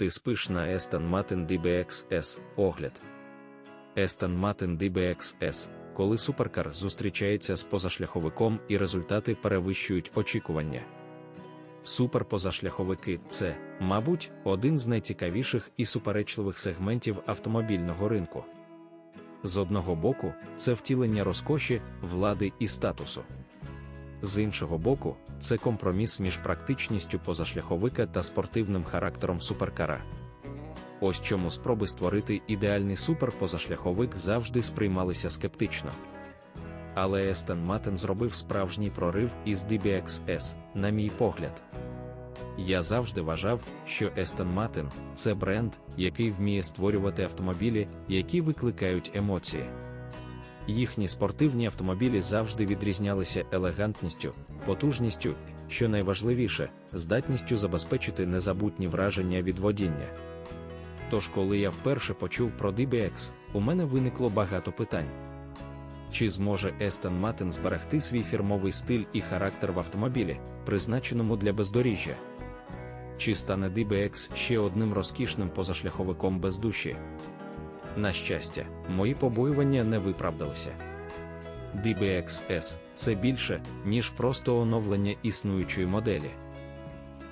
Ти спиш на Aston Martin DBX S огляд. Aston Martin DBX S, коли суперкар зустрічається з позашляховиком і результати перевищують очікування. Суперпозашляховики це, мабуть, один з найцікавіших і суперечливих сегментів автомобільного ринку. З одного боку, це втілення розкоші, влади і статусу. З іншого боку, це компроміс між практичністю позашляховика та спортивним характером суперкара. Ось чому спроби створити ідеальний суперпозашляховик завжди сприймалися скептично. Але Естон Матен зробив справжній прорив із DBX S, на мій погляд. Я завжди вважав, що Aston Martin – це бренд, який вміє створювати автомобілі, які викликають емоції. Їхні спортивні автомобілі завжди відрізнялися елегантністю, потужністю, що найважливіше, здатністю забезпечити незабутні враження від водіння. Тож, коли я вперше почув про DBX, у мене виникло багато питань. Чи зможе Aston Martin зберегти свій фірмовий стиль і характер в автомобілі, призначеному для бездоріжжя? Чи стане DBX ще одним розкішним позашляховиком без душі? На щастя, мої побоювання не виправдалися. DBX S – це більше, ніж просто оновлення існуючої моделі.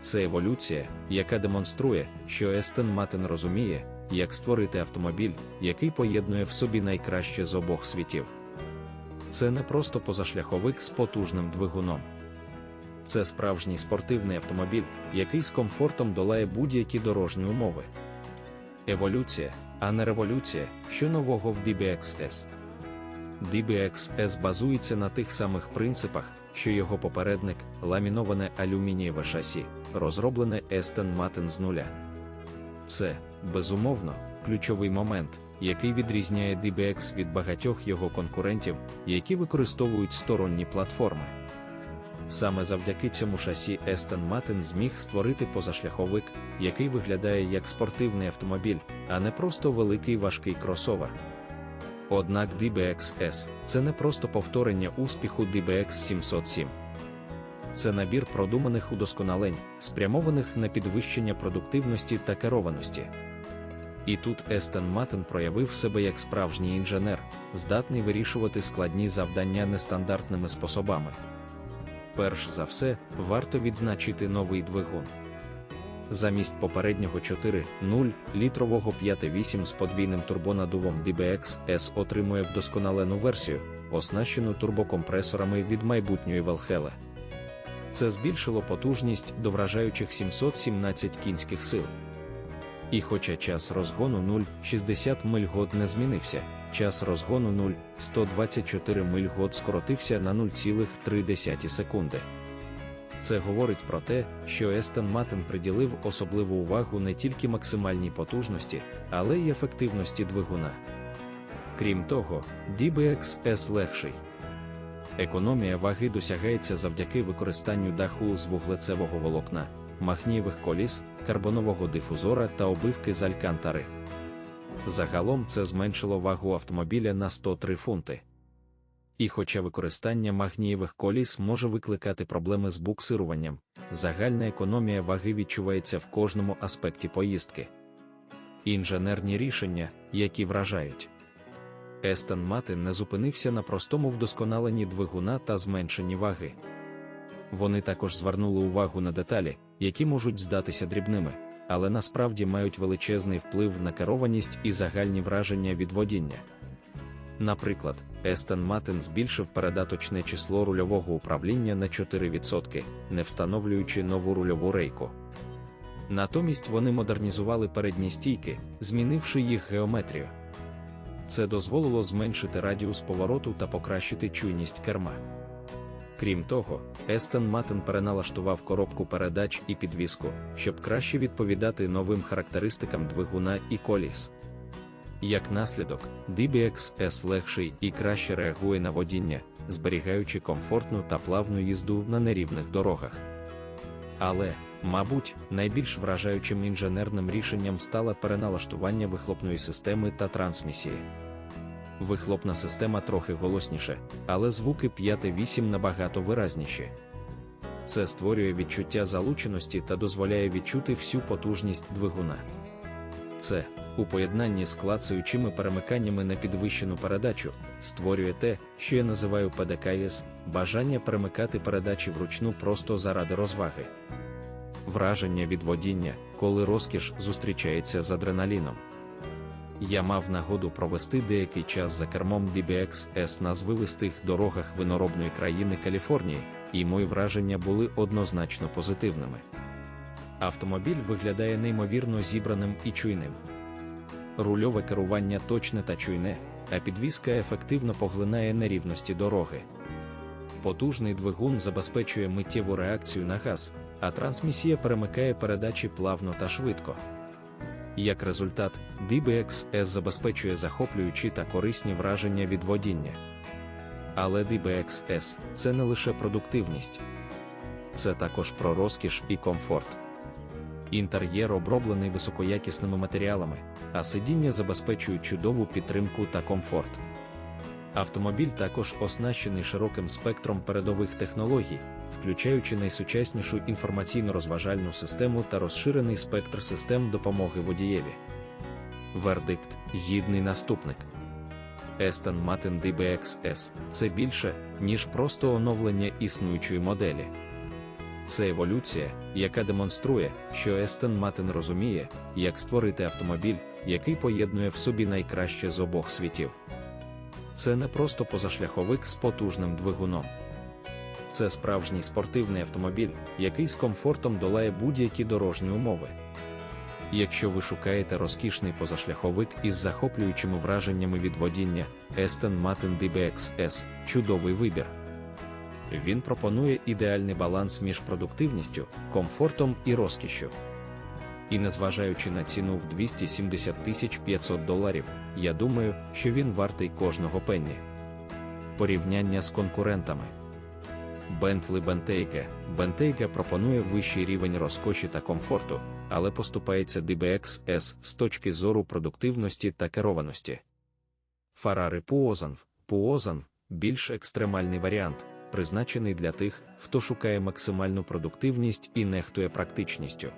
Це еволюція, яка демонструє, що Aston Martin розуміє, як створити автомобіль, який поєднує в собі найкраще з обох світів. Це не просто позашляховик з потужним двигуном. Це справжній спортивний автомобіль, який з комфортом долає будь-які дорожні умови. Еволюція, а не революція, що нового в DBX S. DBX S базується на тих самих принципах, що його попередник, ламіноване алюмінієве шасі, розроблене Aston Martin з нуля. Це, безумовно, ключовий момент, який відрізняє DBX від багатьох його конкурентів, які використовують сторонні платформи. Саме завдяки цьому шасі Aston Martin зміг створити позашляховик, який виглядає як спортивний автомобіль, а не просто великий важкий кросовер. Однак DBX S – це не просто повторення успіху DBX 707. Це набір продуманих удосконалень, спрямованих на підвищення продуктивності та керованості. І тут Aston Martin проявив себе як справжній інженер, здатний вирішувати складні завдання нестандартними способами перш за все, варто відзначити новий двигун. Замість попереднього 4.0 літрового 5.8 з подвійним турбонадувом DBX S отримує вдосконалену версію, оснащену турбокомпресорами від майбутньої Valhalla. Це збільшило потужність до вражаючих 717 кінських сил. І хоча час розгону 0,60 миль год не змінився, час розгону 0,124 миль год скоротився на 0,3 секунди. Це говорить про те, що Естон Матен приділив особливу увагу не тільки максимальній потужності, але й ефективності двигуна. Крім того, DBX S легший. Економія ваги досягається завдяки використанню даху з вуглецевого волокна, махнієвих коліс, карбонового дифузора та обивки з алькантари. Загалом це зменшило вагу автомобіля на 103 фунти. І хоча використання магнієвих коліс може викликати проблеми з буксируванням, загальна економія ваги відчувається в кожному аспекті поїздки. Інженерні рішення, які вражають. Естон Матин не зупинився на простому вдосконаленні двигуна та зменшенні ваги. Вони також звернули увагу на деталі, які можуть здатися дрібними але насправді мають величезний вплив на керованість і загальні враження від водіння. Наприклад, Aston Martin збільшив передаточне число рульового управління на 4%, не встановлюючи нову рульову рейку. Натомість вони модернізували передні стійки, змінивши їх геометрію. Це дозволило зменшити радіус повороту та покращити чуйність керма. Крім того, Естон Матен переналаштував коробку передач і підвіску, щоб краще відповідати новим характеристикам двигуна і коліс. Як наслідок, DBX S легший і краще реагує на водіння, зберігаючи комфортну та плавну їзду на нерівних дорогах. Але, мабуть, найбільш вражаючим інженерним рішенням стало переналаштування вихлопної системи та трансмісії вихлопна система трохи голосніше, але звуки 5-8 набагато виразніші. Це створює відчуття залученості та дозволяє відчути всю потужність двигуна. Це, у поєднанні з клацаючими перемиканнями на підвищену передачу, створює те, що я називаю ПДКС бажання перемикати передачі вручну просто заради розваги. Враження від водіння, коли розкіш зустрічається з адреналіном. Я мав нагоду провести деякий час за кермом DBX S на звивистих дорогах виноробної країни Каліфорнії, і мої враження були однозначно позитивними. Автомобіль виглядає неймовірно зібраним і чуйним. Рульове керування точне та чуйне, а підвізка ефективно поглинає нерівності дороги. Потужний двигун забезпечує миттєву реакцію на газ, а трансмісія перемикає передачі плавно та швидко. Як результат, DBX S забезпечує захоплюючі та корисні враження від водіння. Але DBX S – це не лише продуктивність, це також про розкіш і комфорт. Інтер'єр оброблений високоякісними матеріалами, а сидіння забезпечують чудову підтримку та комфорт. Автомобіль також оснащений широким спектром передових технологій, включаючи найсучаснішу інформаційно-розважальну систему та розширений спектр систем допомоги водієві. Вердикт гідний наступник. Aston Martin S – це більше, ніж просто оновлення існуючої моделі. Це еволюція, яка демонструє, що Aston Martin розуміє, як створити автомобіль, який поєднує в собі найкраще з обох світів. Це не просто позашляховик з потужним двигуном. Це справжній спортивний автомобіль, який з комфортом долає будь-які дорожні умови. Якщо ви шукаєте розкішний позашляховик із захоплюючими враженнями від водіння, Aston Martin DBX S – чудовий вибір. Він пропонує ідеальний баланс між продуктивністю, комфортом і розкішшю. І незважаючи на ціну в 270 тисяч 500 доларів, я думаю, що він вартий кожного пенні. Порівняння з конкурентами. Bentley Bentayga Bentayga пропонує вищий рівень розкоші та комфорту, але поступається DBX S з точки зору продуктивності та керованості. Ferrari Puosan Puosan – більш екстремальний варіант, призначений для тих, хто шукає максимальну продуктивність і нехтує практичністю.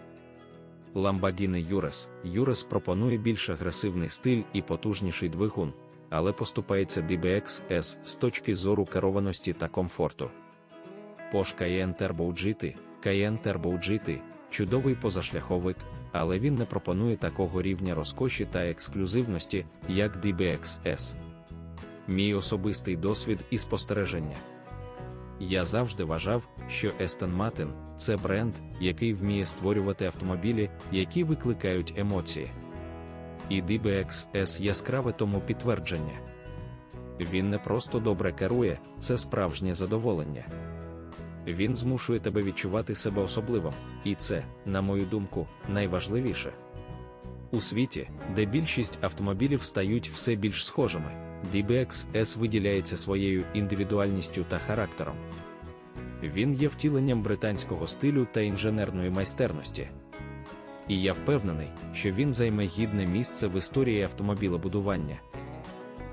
Lamborghini Urus Urus пропонує більш агресивний стиль і потужніший двигун, але поступається DBX S з точки зору керованості та комфорту. Porsche Cayenne Turbo GT Cayenne Turbo GT – чудовий позашляховик, але він не пропонує такого рівня розкоші та ексклюзивності, як DBX S. Мій особистий досвід і спостереження. Я завжди вважав, що Aston Martin – це бренд, який вміє створювати автомобілі, які викликають емоції. І DBX S яскраве тому підтвердження. Він не просто добре керує, це справжнє задоволення. Він змушує тебе відчувати себе особливим, і це, на мою думку, найважливіше. У світі, де більшість автомобілів стають все більш схожими, DBX S виділяється своєю індивідуальністю та характером. Він є втіленням британського стилю та інженерної майстерності. І я впевнений, що він займе гідне місце в історії автомобілебудування.